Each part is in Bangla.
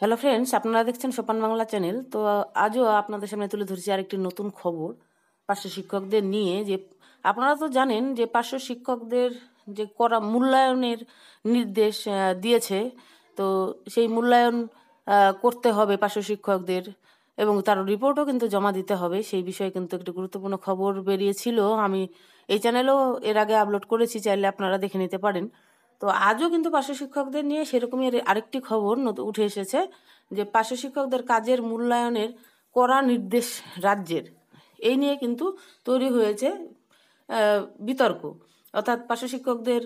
হ্যালো ফ্রেন্ডস আপনারা দেখছেন সোপান বাংলা চ্যানেল তো, আজও আপনাদের সামনে তুলে ধরছি আরেকটি নতুন খবর পার্শ্ব শিক্ষকদের নিয়ে যে, আপনারা তো জানেন যে পার্শ্ব শিক্ষকদের যে করা মূল্যায়নের নির্দেশ দিয়েছে, তো সেই মূল্যায়ন করতে হবে পার্শ্ব শিক্ষকদের এবং তার রিপোর্টও কিন্তু জমা দিতে হবে। সেই বিষয়ে কিন্তু একটি গুরুত্বপূর্ণ খবর বেরিয়েছিল। আমি এই চ্যানেলও এর আগে আপলোড করেছি, চাইলে আপনারা দেখে নিতে পারেন। তো আজও কিন্তু পার্শ্ব শিক্ষকদের নিয়ে সেরকমই আরেকটি খবর উঠে এসেছে যে পার্শ্ব শিক্ষকদের কাজের মূল্যায়নের কড়া নির্দেশ রাজ্যের। এই নিয়ে কিন্তু তৈরি হয়েছে বিতর্ক। অর্থাৎ পার্শ্ব শিক্ষকদের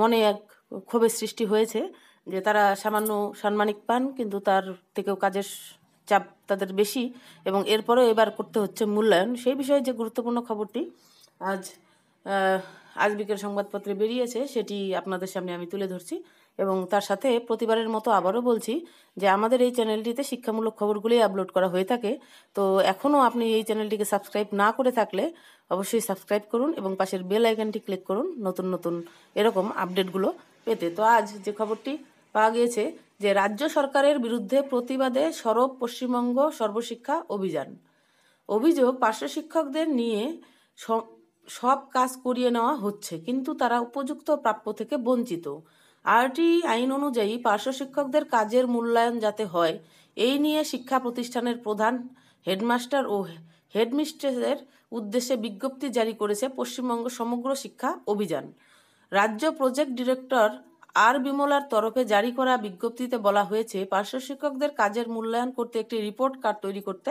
মনে এক ক্ষোভের সৃষ্টি হয়েছে যে তারা সামান্য সাম্মানিক পান, কিন্তু তার থেকেও কাজের চাপ তাদের বেশি এবং এরপরেও এবার করতে হচ্ছে মূল্যায়ন। সেই বিষয়ে যে গুরুত্বপূর্ণ খবরটি আজ আজ বিকেল সংবাদপত্রে বেরিয়েছে, সেটি আপনাদের সামনে আমি তুলে ধরছি এবং তার সাথে প্রতিবারের মতো আবারও বলছি যে আমাদের এই চ্যানেলটিতে শিক্ষামূলক খবরগুলোই আপলোড করা হয়ে থাকে। তো এখনও আপনি এই চ্যানেলটিকে সাবস্ক্রাইব না করে থাকলে অবশ্যই সাবস্ক্রাইব করুন এবং পাশের বেল আইকনটি ক্লিক করুন নতুন নতুন এরকম আপডেটগুলো পেতে। তো আজ যে খবরটি পাওয়া গিয়েছে যে রাজ্য সরকারের বিরুদ্ধে প্রতিবাদে সরব পশ্চিমবঙ্গ সর্বশিক্ষা অভিযান। অভিযোগ, পার্শ্ব শিক্ষকদের নিয়ে সব কাজ করিয়ে নেওয়া হচ্ছে, কিন্তু তারা উপযুক্ত প্রাপ্য থেকে বঞ্চিত। আরটি আইন অনুযায়ী পার্শ্ব শিক্ষকদের কাজের মূল্যায়ন যাতে হয়, এই নিয়ে শিক্ষা প্রতিষ্ঠানের প্রধান হেডমাস্টার ও হেডমিস্ট্রেসের উদ্দেশ্যে বিজ্ঞপ্তি জারি করেছে পশ্চিমবঙ্গ সমগ্র শিক্ষা অভিযান। রাজ্য প্রজেক্ট ডিরেক্টর আর বিমলার তরফে জারি করা বিজ্ঞপ্তিতে বলা হয়েছে, পার্শ্ব শিক্ষকদের কাজের মূল্যায়ন করতে একটি রিপোর্ট কার্ড তৈরি করতে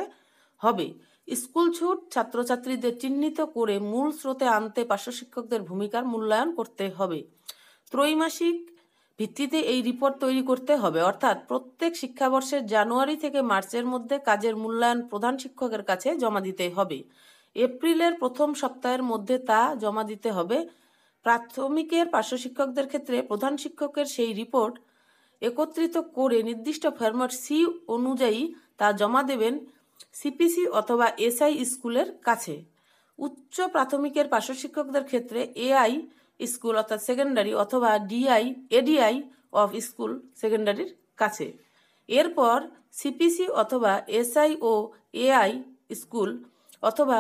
হবে। স্কুল ছুট ছাত্রছাত্রীদের চিহ্নিত করে মূল স্রোতে আনতে পার্শ্ব শিক্ষকদের ভূমিকার মূল্যায়ন করতে হবে। ত্রৈমাসিক ভিত্তিতে এই রিপোর্ট তৈরি করতে হবে। অর্থাৎ প্রত্যেক শিক্ষাবর্ষের জানুয়ারি থেকে মার্চের মধ্যে কাজের মূল্যায়ন প্রধান শিক্ষকের কাছে জমা দিতে হবে। এপ্রিলের প্রথম সপ্তাহের মধ্যে তা জমা দিতে হবে। প্রাথমিকের পার্শ্ব শিক্ষকদের ক্ষেত্রে প্রধান শিক্ষকের সেই রিপোর্ট একত্রিত করে নির্দিষ্ট ফরম্যাট সি অনুযায়ী তা জমা দেবেন সিপিসি অথবা এসআই স্কুলের কাছে। উচ্চ প্রাথমিকের পার্শ্ব শিক্ষকদের ক্ষেত্রে এআই স্কুল অর্থাৎ সেকেন্ডারি অথবা ডিআই, এডিআই অফ স্কুল সেকেন্ডারির কাছে। এরপর সিপিসি অথবা এসআই ও এআই স্কুল অথবা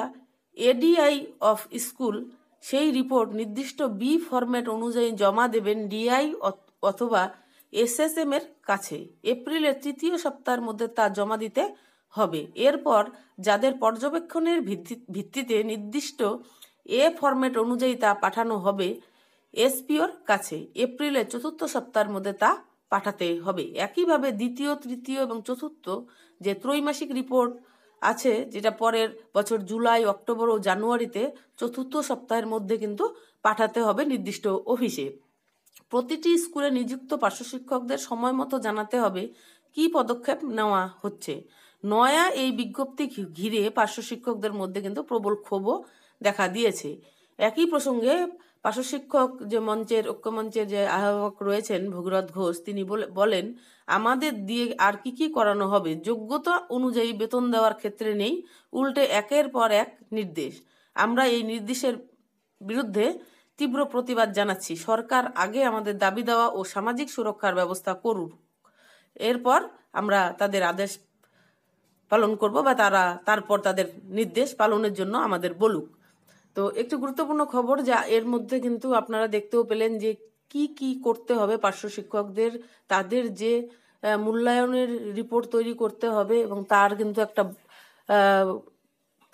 এডিআই অফ স্কুল সেই রিপোর্ট নির্দিষ্ট বি ফরম্যাট অনুযায়ী জমা দেবেন ডিআই অথবা এসএসএম এর কাছে। এপ্রিলের তৃতীয় সপ্তাহের মধ্যে তা জমা দিতে হবে। এরপর যাদের পর্যবেক্ষণের ভিত্তিতে নির্দিষ্ট এ ফরম্যাট অনুযায়ী তা পাঠানো হবে, এসপিওর কাছে এপ্রিলের চতুর্থ সপ্তাহের মধ্যে তা পাঠাতে হবে। একইভাবে দ্বিতীয়, তৃতীয় এবং চতুর্থ যে ত্রৈমাসিক রিপোর্ট আছে, যেটা পরের বছর জুলাই, অক্টোবর ও জানুয়ারিতে চতুর্থ সপ্তাহের মধ্যে কিন্তু পাঠাতে হবে নির্দিষ্ট অফিসে। প্রতিটি স্কুলে নিযুক্ত পার্শ্ব শিক্ষকদের সময় মতো জানাতে হবে কি পদক্ষেপ নেওয়া হচ্ছে। নয়া এই বিজ্ঞপ্তি ঘিরে পার্শ্ব শিক্ষকদের মধ্যে কিন্তু প্রবল ক্ষোভও দেখা দিয়েছে। একই প্রসঙ্গে পার্শ্ব শিক্ষক যে মঞ্চের ঐক্যমঞ্চের যে আহ্বায়ক রয়েছেন ভগীরথ ঘোষ, তিনি বলেন, আমাদের দিয়ে আর কি কি করানো হবে? যোগ্যতা অনুযায়ী বেতন দেওয়ার ক্ষেত্রে নেই, উল্টে একের পর এক নির্দেশ। আমরা এই নির্দেশের বিরুদ্ধে তীব্র প্রতিবাদ জানাচ্ছি। সরকার আগে আমাদের দাবি দেওয়া ও সামাজিক সুরক্ষার ব্যবস্থা করুক। এরপর আমরা তাদের আদেশ পালন করব বা তারা, তারপর তাদের নির্দেশ পালনের জন্য আমাদের বলুক। তো একটি গুরুত্বপূর্ণ খবর যা এর মধ্যে কিন্তু আপনারা দেখতেও পেলেন যে কি কি করতে হবে পার্শ্ব শিক্ষকদের, তাদের যে মূল্যায়নের রিপোর্ট তৈরি করতে হবে এবং তার কিন্তু একটা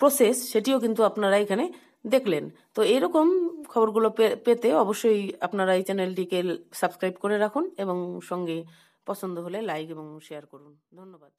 প্রসেস সেটিও কিন্তু আপনারা এখানে দেখলেন। তো এরকম খবরগুলো পেতে অবশ্যই আপনারা এই চ্যানেলটিকে সাবস্ক্রাইব করে রাখুন এবং সঙ্গে পছন্দ হলে লাইক এবং শেয়ার করুন। ধন্যবাদ।